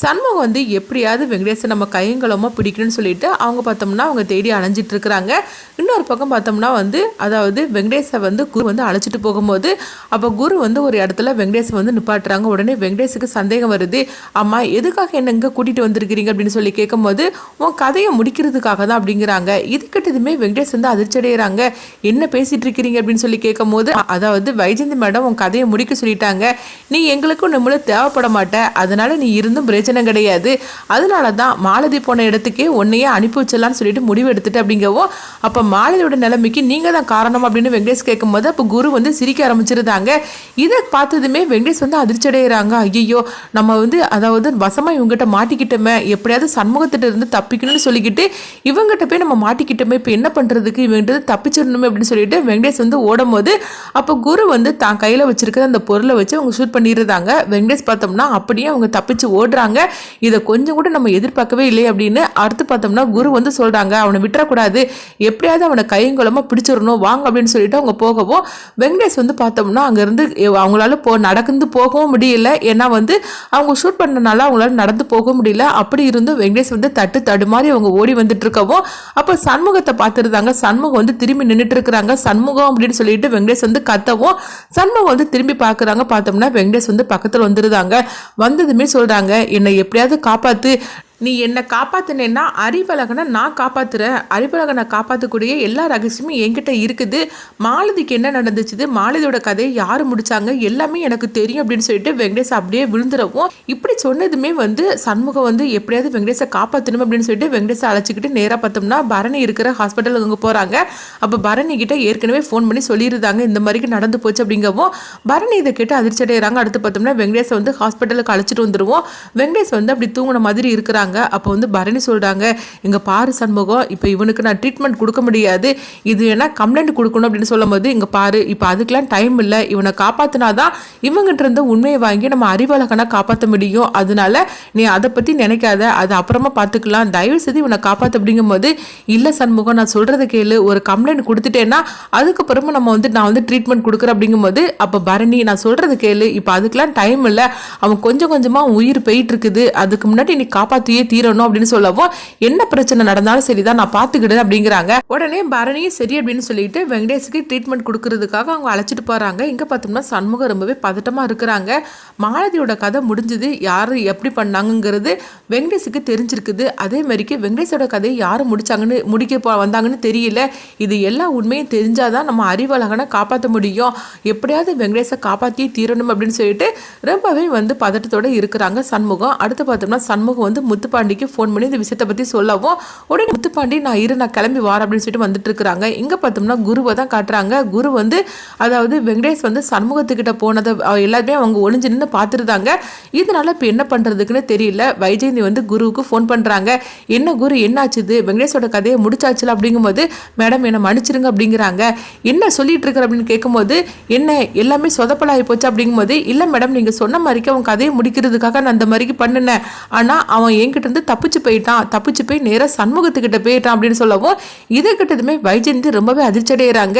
சண்முகம் வந்து எப்படியாவது வெங்கடேசன் நம்ம கையங்கலமாக பிடிக்கணும்னு சொல்லிட்டு அவங்க பார்த்தோம்னா அவங்க தேடி அலைஞ்சிட்டு இருக்கிறாங்க இன்னொரு பக்கம் பார்த்தோம்னா வந்து அதாவது வெங்கடேஷை வந்து குரு வந்து அழைச்சிட்டு போகும்போது அப்போ குரு வந்து ஒரு இடத்துல வெங்கடேஷை வந்து நிப்பாட்டுறாங்க. உடனே வெங்கடேஷுக்கு சந்தேகம் வருது. அம்மா எதுக்காக என்ன இங்கே கூட்டிகிட்டு வந்திருக்கிறீங்க அப்படின்னு சொல்லி கேட்கும்போது உன் கதையை முடிக்கிறதுக்காக தான் அப்படிங்கிறாங்க. இதுக்கிட்டதுமே வெங்கடேஷ் வந்து அதிர்ச்சி அடைகிறாங்க என்ன பேசிகிட்டு இருக்கிறீங்க அப்படின்னு சொல்லி கேட்கும்போது அதாவது வைஜந்தி மேடம் உன் கதையை முடிக்க சொல்லிட்டாங்க. நீ எங்களுக்கும் நம்மளும் தேவைப்பட மாட்ட. அதனால் நீ இருந்தும் பிரச்சனை கிடையாது. அதனால தான் மாலதி போன இடத்துக்கே உன்னையே அனுப்பி வச்சிடலான்னு சொல்லிட்டு முடிவு எடுத்துட்டு அப்படிங்கவும் அப்போ மாலதியோட நிலைமைக்கு நீங்கள் தான் காரணம் அப்படின்னு வெங்கடேஷ் கேட்கும்போது அப்போ குரு வந்து சிரிக்க ஆரம்பிச்சிருந்தாங்க. இதை பார்த்ததுமே வெங்கடேஷ் வந்து அதிர்ச்சி அடைகிறாங்க ஐயோ நம்ம வந்து அதாவது வசமாக இவங்ககிட்ட மாட்டிக்கிட்டோமே எப்படியாவது சண்முகத்திட்ட இருந்து தப்பிக்கணும்னு சொல்லிக்கிட்டு இவங்ககிட்ட போய் நம்ம மாட்டிக்கிட்டோமே இப்போ என்ன பண்ணுறதுக்கு இவங்கிட்ட தப்பிச்சிடணுமே அப்படின்னு சொல்லிட்டு வெங்கடேஷ் வந்து ஓடும்போது அப்போ குரு வந்து தான் கையில் வச்சிருக்கிற அந்த பொருளை வச்சு அவங்க ஷூட் பண்ணிடுறாங்க வெங்கடேஷ் பார்த்தோம்னா அப்படியே அவங்க தப்பிச்சு ஓடுறாங்க. இதை கொஞ்சம் கூட நம்ம எதிர்பார்க்கவே இல்லை அப்படின்னு அடுத்து பார்த்தோம்னா குரு வந்து சொல்கிறாங்க அவனை விட்டுறக்கூடாது. எப்படியாவது அவனை கைங்குளமாக பிடிச்சிடணும். வாங்க அப்படின்னு சொல்லிட்டு அவங்க போகவும் வெங்கடேஷ் வந்து பார்த்தோம்னா அங்கேருந்து அவங்களால போ நடந்து போகவும் முடியல. ஏன்னா வந்து அவங்க ஷூட் பண்ணனால அவங்களால நடந்து போக முடியல. அப்படி இருந்தும் வெங்கடேஷ் வந்து தட்டு தடுமாறி அவங்க ஓடி வந்துட்டு இருக்கவும் அப்போ சண்முகத்தை பார்த்துருந்தாங்க. சண்முகம் வந்து திரும்பி நின்றுட்டு இருக்கிறாங்க. சண்முகம் அப்படின்னு சொல்லிட்டு வெங்கடேஷ் வந்து கத்தவும் சண்முகம் வந்து திரும்பி பார்க்குறாங்க. பார்த்தோம்னா வெங்கடேஷ் வந்து பக்கத்தில் வந்துருந்தாங்க வந்ததுமே சொல்கிறாங்க என்னை எப்படியாவது காப்பாத்து நீ என்னை காப்பாத்தினேன்னா அறிவழகனை நான் காப்பாத்துறேன். அறிவழகனை காப்பாற்றக்கூடிய எல்லா ரகசியமும் என்கிட்ட இருக்குது. மாலதிக்கு என்ன நடந்துச்சுது? மாலதியோட கதையை யார் முடிச்சாங்க? எல்லாமே எனக்கு தெரியும் அப்படின்னு சொல்லிட்டு வெங்கடேஷ் அப்படியே விழுந்துடவும் இப்படி சொன்னதுமே வந்து சண்முகம் வந்து எப்படியாவது வெங்கடேஷை காப்பாற்றணும் அப்படின்னு சொல்லிட்டு வெங்கடேஷை அழைச்சிக்கிட்டு நேராக பார்த்தோம்னா பரணி இருக்கிற ஹாஸ்பிட்டலுக்கு அங்கே போகிறாங்க அப்போ பரணி கிட்ட ஏற்கனவே ஃபோன் பண்ணி சொல்லியிருந்தாங்க இந்த மாதிரிக்கு நடந்து போச்சு அப்படிங்கவும். பரணி இதை கேட்டு அதிர்ச்சி அடைகிறாங்க அடுத்து பார்த்தோம்னா வெங்கடேஷை வந்து ஹாஸ்பிட்டலுக்கு அழைச்சிட்டு வந்துடுவோம் வெங்கடேஷ் வந்து அப்படி தூங்கின மாதிரி இருக்கிறாங்க. அப்போ வந்து பரணி சொல்கிறாங்க இங்கே பாரு சண்முகம் இப்போ இவனுக்கு நான் ட்ரீட்மெண்ட் கொடுக்க முடியாது. இது என்ன கம்ப்ளைண்ட் கொடுக்கணும்? அப்படின்னு சொல்லும்போது இங்கே பாரு இப்போ அதுக்கெலாம் டைம் இல்லை. இவனை காப்பாற்றினாதான் இவங்ககிட்ட இருந்து உண்மையை வாங்கி நம்ம அறிவழகனை காப்பாற்ற முடியும். அதனால நீ அதை பற்றி நினைக்காத. அது அப்புறமா பார்த்துக்கலாம் தயவு செய்து இவனை காப்பாற்று அப்படிங்கும்போது இல்லை சண்முகம் நான் சொல்கிறத கேளு. ஒரு கம்ப்ளைண்ட் கொடுத்துட்டேன்னா அதுக்கப்புறமா நம்ம வந்து நான் வந்து ட்ரீட்மெண்ட் கொடுக்குறேன். அப்படிங்கும்போது அப்போ பரணி நான் சொல்கிறது கேளு. இப்போ அதுக்கெலாம் டைம் இல்லை. அவன் கொஞ்சம் கொஞ்சமாக உயிர் போயிட்டு இருக்குது. அதுக்கு முன்னாடி நீ காப்பாற்றியே தீரணும் அப்படின்னு சொல்லவும் என்ன பிரச்சனை நடந்தாலும் சரிதான் நான் பார்த்துக்கிடுறேன் அப்படிங்கிறாங்க. உடனே பரணியும் சரி அப்படின்னு சொல்லிட்டு வெங்கடேஷுக்கு ட்ரீட்மெண்ட் கொடுக்கறதுக்காக அவங்க அழைச்சிட்டு போகிறாங்க இங்கே பார்த்தோம்னா சண்முகம் ரொம்பவே பதட்டமாக இருக்கிறாங்க. மாலதியோட கதை முடிஞ்சது. யார் எப்படி பண்ணாங்கங்கிறது வெங்கடேஷுக்கு தெரிஞ்சிருக்குது. அதே மாதிரிக்கு வெங்கடேஷோட கதையை யார் முடிச்சாங்கன்னு முடிக்க போ வந்தாங்கன்னு தெரியல. இது எல்லா உண்மையும் தெரிஞ்சாதான் நம்ம அறிவழகனை காப்பாற்ற முடியும். எப்படியாவது வெங்கடேஷை காப்பாற்றி தீரணும் அப்படின்னு சொல்லிட்டு ரொம்பவே வந்து பதட்டத்தோட இருக்கிறாங்க சண்முகம். அடுத்து பார்த்தோம்னா சண்முகம் வந்து முத்துப்பாண்டிக்கு ஃபோன் பண்ணி இந்த விஷயத்தை பற்றி சொல்லவும் உடனே முத்துப்பாண்டி நான் இரு நான் கிளம்பி வாரேன் அப்படின்னு சொல்லிட்டு வந்துட்டு இருக்கிறாங்க. இங்கே பார்த்தோம்னா குருவை தான் காட்டுறாங்க. குரு வந்து அதாவது வெங்கடேஷ் வந்து சண்முகத்துக்கிட்ட போனதை எல்லாருமே அவங்க ஒளிஞ்சு நின்று பார்த்துருந்தாங்க. இதனால இப்போ என்ன பண்ணுறதுக்குன்னு தெரியல. வைஜெயந்தி வந்து குருவுக்கு ஃபோன் பண்ணுறாங்க என்ன குரு என்னாச்சுது வெங்கடேஷோட கதையை முடிச்சாச்சுல? அப்படிங்கும்போது மேடம் என்னை மன்னிச்சிருங்க அப்படிங்கிறாங்க. என்ன சொல்லிட்டு இருக்கிற? அப்படின்னு கேட்கும்போது என்ன எல்லாமே சொதப்பலாகி போச்சு அப்படிங்கும்போது இல்லை மேடம் நீங்கள் சொன்ன மாதிரிக்கு அவன் கதையை முடிக்கிறதுக்காக நான் அந்த மாதிரிக்கு பண்ணினேன். ஆனால் அவன் என்கிட்ட இருந்து தப்பிச்சு போயிட்டான் தப்பிச்சு போய் நேராக சண்முகத்துக்கிட்ட போயிட்டான் அப்படின்னு சொல்லவும் இதை கிட்டதுமே வைஜெயந்தி ரொம்பவே அதிர்ச்சி அடைகிறாங்க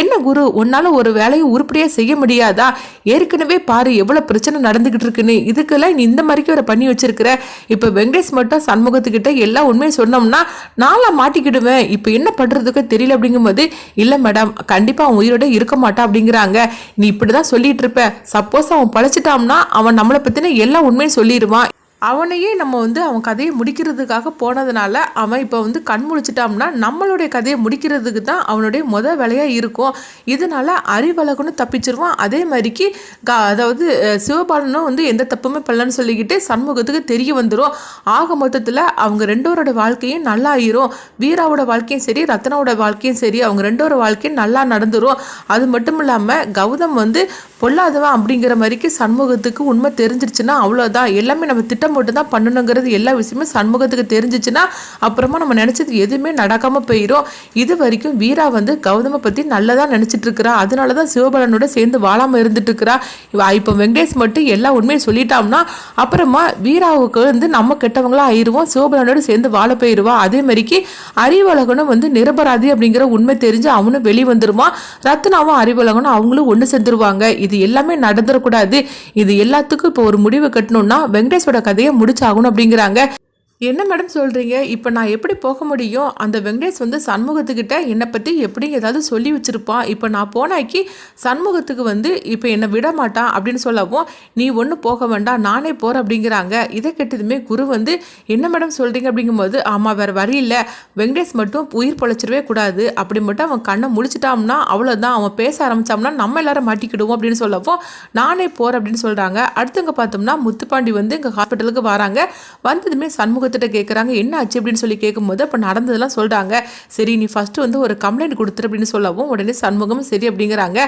என்ன குரு உன்னால ஒரு வேலையை உருப்படியாக செய்ய முடியாதா? ஏற்கனவே பாரு எவ்வளோ பிரச்சனை நடந்துகிட்டு இருக்குன்னு. இதுக்கெல்லாம் நீ இந்த மாதிரிக்கு ஒரு பண்ணி வச்சிருக்கிற. இப்போ வெங்கடேஷ் மட்டும் சண்முகத்துக்கிட்ட எல்லா உண்மையும் சொன்னோம்னா நான்லாம் மாட்டிக்கிடுவேன். இப்போ என்ன பண்ணுறதுக்கு தெரியல அப்படிங்கும்போது இல்லை மேடம் கண்டிப்பாக அவன் உயிரோட இருக்க மாட்டான் அப்படிங்கிறாங்க. நீ இப்படி தான் சொல்லிட்டு இருப்ப. சப்போஸ் அவன் பழச்சிட்டான்னா அவன் நம்மளை பற்றின எல்லா உண்மையும் சொல்லிடுவான். அவனையே நம்ம வந்து அவன் கதையை முடிக்கிறதுக்காக போனதுனால அவன் இப்போ வந்து கண் முழிச்சிட்டான்னா நம்மளுடைய கதையை முடிக்கிறதுக்கு தான் அவனுடைய முத வேலையாக இருக்கும். இதனால அறிவழகனும் தப்பிச்சிருவான். அதே மாதிரிக்கு க அதாவது சிவபாலனும் வந்து எந்த தப்புமே பண்ணலன்னு சொல்லிக்கிட்டு சண்முகத்துக்கு தெரிய வந்துடும் ஆக மொத்தத்தில் அவங்க ரெண்டோரோட வாழ்க்கையும் நல்லா ஆயிரும் வீராவோட வாழ்க்கையும் சரி ரத்னாவோட வாழ்க்கையும் சரி அவங்க ரெண்டோட வாழ்க்கையும் நல்லா நடந்துடும் அது மட்டும் இல்லாமல் கௌதம் வந்து பொல்லாதவன் அப்படிங்கிற மாதிரிக்கு சண்முகத்துக்கு உண்மை தெரிஞ்சிருச்சுன்னா அவ்வளோதான் எல்லாமே நம்ம திட்டம் போட்டு தான் பண்ணணுங்கிறது எல்லா விஷயமும் சண்முகத்துக்கு தெரிஞ்சிச்சுன்னா அப்புறமா நம்ம நினச்சது எதுவுமே நடக்காமல் போயிடும் இது வரைக்கும் வீரா வந்து கௌதமை பற்றி நல்லதாக நினச்சிட்டு இருக்கிறா. அதனால தான் சிவபாலனோட சேர்ந்து வாழாமல் இருந்துட்டு இருக்கிறா. இப்போ வெங்கடேஷ் மட்டும் எல்லா உண்மையும் சொல்லிட்டோம்னா அப்புறமா வீராவுக்கு வந்து நம்ம கெட்டவங்களாக ஆயிடுவோம் சிவபாலனோட சேர்ந்து வாழ போயிடுவா அதே மாதிரிக்கு அறிவழகனும் வந்து நிரபராதி அப்படிங்கிற உண்மை தெரிஞ்சு அவனும் வெளிவந்துருவான். ரத்னாவும் அறிவழகனும் அவங்களும் ஒன்று சேர்ந்துருவாங்க. இது எல்லாமே நடந்துடக்கூடாது இது எல்லாத்துக்கும் இப்போ ஒரு முடிவு கட்டணும்னா வெங்கடேஷோட கதையை முடிச்சாகணும் அப்படிங்கிறாங்க. என்ன மேடம் சொல்கிறீங்க இப்போ நான் எப்படி போக முடியும்? அந்த வெங்கடேஷ் வந்து சண்முகத்துக்கிட்ட என்னை பற்றி எப்படி ஏதாவது சொல்லி வச்சுருப்பான் இப்போ நான் போனாக்கி சண்முகத்துக்கு வந்து இப்போ என்னை விட மாட்டான் அப்படின்னு சொல்லவும் நீ ஒன்றும் போக வேண்டாம் நானே போகிறேன் அப்படிங்கிறாங்க. இதை கேட்டதுமே குரு வந்து என்ன மேடம் சொல்கிறீங்க அப்படிங்கும்போது ஆமாம் வேறு வரி இல்லை. வெங்கடேஷ் மட்டும் உயிர் பொழைச்சிடவே கூடாது. அப்படி மட்டும் அவன் கண்ணை முடிச்சிட்டாம்னா அவ்வளோதான் அவன் பேச ஆரம்பித்தோம்னா நம்ம எல்லாரும் மாட்டிக்கிடுவோம் அப்படின்னு சொல்லவும் நானே போகிறேன் அப்படின்னு சொல்கிறாங்க அடுத்தவங்க பார்த்தோம்னா முத்துப்பாண்டி வந்து இங்கே ஹாஸ்பிட்டலுக்கு வராங்க. வந்ததுமே சண்முகத்திட்ட கேட்குறாங்க என்ன ஆச்சு அப்படின்னு சொல்லி கேட்கும்போது அப்போ நடந்ததெல்லாம் சொல்கிறாங்க சரி நீ ஃபஸ்ட்டு வந்து ஒரு கம்ப்ளைண்ட் கொடுத்துரு அப்படின்னு சொல்லவும் உடனே சண்முகம் சரி அப்படிங்கிறாங்க.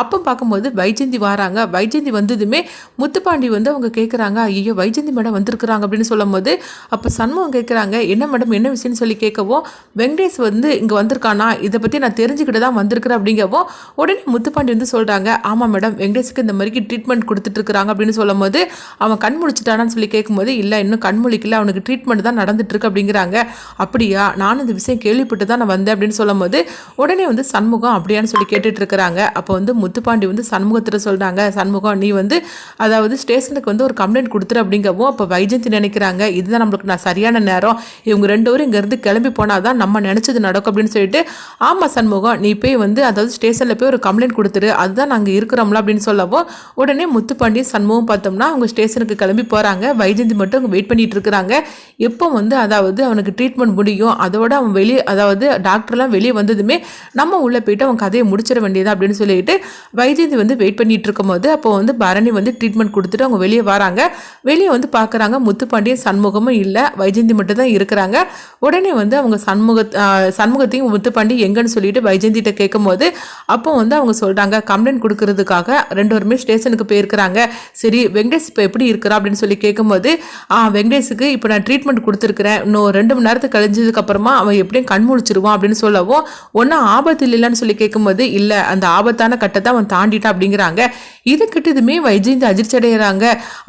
அப்போ பார்க்கும்போது வைஜந்தி வராங்க. வைஜந்தி வந்ததுமே முத்துப்பாண்டி வந்து அவங்க கேட்குறாங்க ஐயோ வைஜந்தி மேடம் வந்திருக்கிறாங்க அப்படின்னு சொல்லும்போது அப்போ சண்முகம் கேட்குறாங்க என்ன மேடம் என்ன விஷயம்னு சொல்லி கேட்கவும் வெங்கடேஷ் வந்து இங்கே வந்திருக்கானா? இதை பற்றி நான் தெரிஞ்சுக்கிட்டு தான் வந்திருக்கிறேன் அப்படிங்கவும் உடனே முத்துப்பாண்டி வந்து சொல்கிறாங்க ஆமாம் மேடம் வெங்கடேஷுக்கு இந்த மாதிரிக்கு ட்ரீட்மெண்ட் கொடுத்துட்ருக்குறாங்க அப்படின்னு சொல்லும்போது அவன் கண் முழிச்சிட்டானான்னு சொல்லி கேட்கும்போது இல்லை இன்னும் கண் முழிக்கல அவனுக்கு ட்ரீட்மெண்ட் தான் நடந்துட்டுருக்கு அப்படிங்கிறாங்க. அப்படியா? நானும் இந்த விஷயம் கேள்விப்பட்டு தான் நான் வந்தேன் அப்படின்னு சொல்லும்போது உடனே வந்து சண்முகம் அப்படியான்னு சொல்லி கேட்டுட்டு இருக்கிறாங்க அப்போ வந்து முத்துப்பாண்டி வந்து சண்முகத்தில் சொல்கிறாங்க சண்முகம் நீ வந்து அதாவது ஸ்டேஷனுக்கு வந்து ஒரு கம்ப்ளைண்ட் கொடுத்துரு அப்படிங்கவும் அப்போ வைஜந்தி நினைக்கிறாங்க. இதுதான் நம்மளுக்கு நான் சரியான நேரம். இவங்க ரெண்டு பேரும் இங்கேருந்து கிளம்பி போனால் தான் நம்ம நினச்சது நடக்கும் அப்படின்னு சொல்லிட்டு ஆமாம் சண்முகம் நீ போய் வந்து அதாவது ஸ்டேஷனில் போய் ஒரு கம்ப்ளைண்ட் கொடுத்துரு. அதுதான் நாங்கள் இருக்கிறோம்ல அப்படின்னு சொல்லவும் உடனே முத்துப்பாண்டி சண்முகம் பார்த்தோம்னா அவங்க ஸ்டேஷனுக்கு கிளம்பி போகிறாங்க வைஜந்தி மட்டும் அவங்க வெயிட் பண்ணிட்டு இருக்கிறாங்க எப்போ வந்து அதாவது அவனுக்கு ட்ரீட்மெண்ட் முடியும் அதோட அவன் வெளியே அதாவது டாக்டர்லாம் வெளியே வந்ததுமே நம்ம உள்ளே போயிட்டு அவன் கதையை முடிச்சிட வேண்டியது அப்படின்னு சொல்லிட்டு வைஜெயந்தி வந்து வெயிட் பண்ணிட்டு இருக்கும்போது அப்போ வந்து பரணி வந்து ட்ரீட்மெண்ட் கொடுத்துட்டு அவங்க வெளியே வராங்க. வெளியே வந்து பார்க்குறாங்க முத்துப்பாண்டியன் சண்முகமும் இல்லை வைஜெயந்தி மட்டும் தான் இருக்கிறாங்க. உடனே வந்து அவங்க சண்முக சண்முகத்தையும் முத்துப்பாண்டி எங்கன்னு சொல்லிட்டு வைஜெயந்திட்ட கேட்கும்போது அப்போ வந்து அவங்க சொல்கிறாங்க கம்ப்ளைண்ட் கொடுக்கறதுக்காக ரெண்டு பேருமே ஸ்டேஷனுக்கு போயிருக்கிறாங்க. சரி வெங்கடேஷ் இப்போ எப்படி இருக்கிறா அப்படின்னு சொல்லி கேட்கும்போது வெங்கடேஷுக்கு இப்போ நான் ட்ரீட் ட்ரீட்மெண்ட் கொடுத்துருக்குறேன். இன்னும் ரெண்டு மணி நேரத்துக்கு கழிஞ்சதுக்கு அப்புறமா அவன் எப்படியும் கண் முழிச்சிருவான் அப்படின்னு சொல்லவும் ஒன்றும் ஆபத்து இல்லைன்னு சொல்லி கேட்கும்போது இல்லை அந்த ஆபத்தான கட்டத்தை அவன் தாண்டிட்டான் அப்படிங்கிறாங்க. இது கிட்டதுமே வைஜெயந்தி அதிர்ச்சி அடைகிறாங்க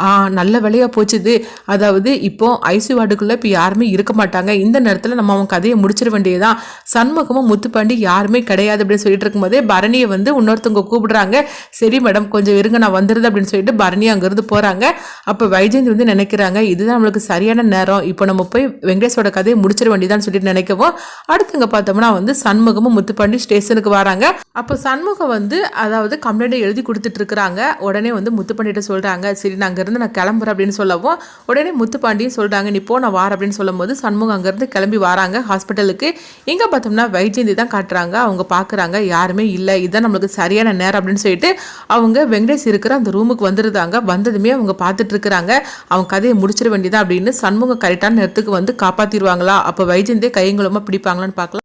ஆ நல்ல வேலையாக போச்சுது. அதாவது இப்போ ஐசி வார்டுக்குள்ளே இப்போ யாருமே இருக்க மாட்டாங்க. இந்த நேரத்தில் நம்ம அவன் கதையை முடிச்சிட வேண்டியதுதான். சண்முகமும் முத்துப்பாண்டி யாருமே கிடையாது அப்படின்னு சொல்லிட்டு இருக்கும்போதே பரணியை வந்து இன்னொருத்தவங்க கூப்பிடுறாங்க. சரி மேடம் கொஞ்சம் இருங்க நான் வந்துடுது அப்படின்னு சொல்லிட்டு பரணி அங்கேருந்து போகிறாங்க அப்போ வைஜெயந்தி வந்து நினைக்கிறாங்க இதுதான் நம்மளுக்கு சரியான நேரம். இப்போ நம்ம போய் வெங்கடேஷோட கதையை முடிச்சிட வேண்டியதான்னு சொல்லிட்டு நினைக்கவும் அடுத்தவங்க பார்த்தோம்னா வந்து சண்முகமும் முத்துப்பாண்டி ஸ்டேஷனுக்கு வராங்க. அப்போ சண்முகம் வந்து அதாவது கம்ப்ளைண்ட் எழுதி கொடுத்துட்டு இருக்கிறாங்க உடனே வந்து முத்துப்பாண்டிகிட்ட சொல்கிறாங்க சரி நான் அங்கேருந்து நான் கிளம்புறேன் அப்படின்னு சொல்லவும் உடனே முத்துப்பாண்டியும் சொல்கிறாங்க நீ போ நான் வார அப்படின்னு சொல்லும்போது சண்முகம் அங்கேருந்து கிளம்பி வராங்க ஹாஸ்பிட்டலுக்கு. இங்கே பார்த்தோம்னா வைஜெயந்தி தான் காட்டுறாங்க அவங்க பார்க்குறாங்க யாருமே இல்லை இதுதான் நம்மளுக்கு சரியான நேரம் அப்படின்னு சொல்லிட்டு அவங்க வெங்கடேஷ் இருக்கிற அந்த ரூமுக்கு வந்துருந்தாங்க வந்ததுமே அவங்க பார்த்துட்டு இருக்கிறாங்க அவங்க கதையை முடிச்சிட வேண்டியதான் அப்படின்னு சண்முகம் கரெக்டான நேரத்துக்கு வந்து காப்பாற்றிடுவாங்களா அப்போ வைஜந்தே கையங்குளமாக பிடிப்பாங்களான்னு பார்க்கலாம்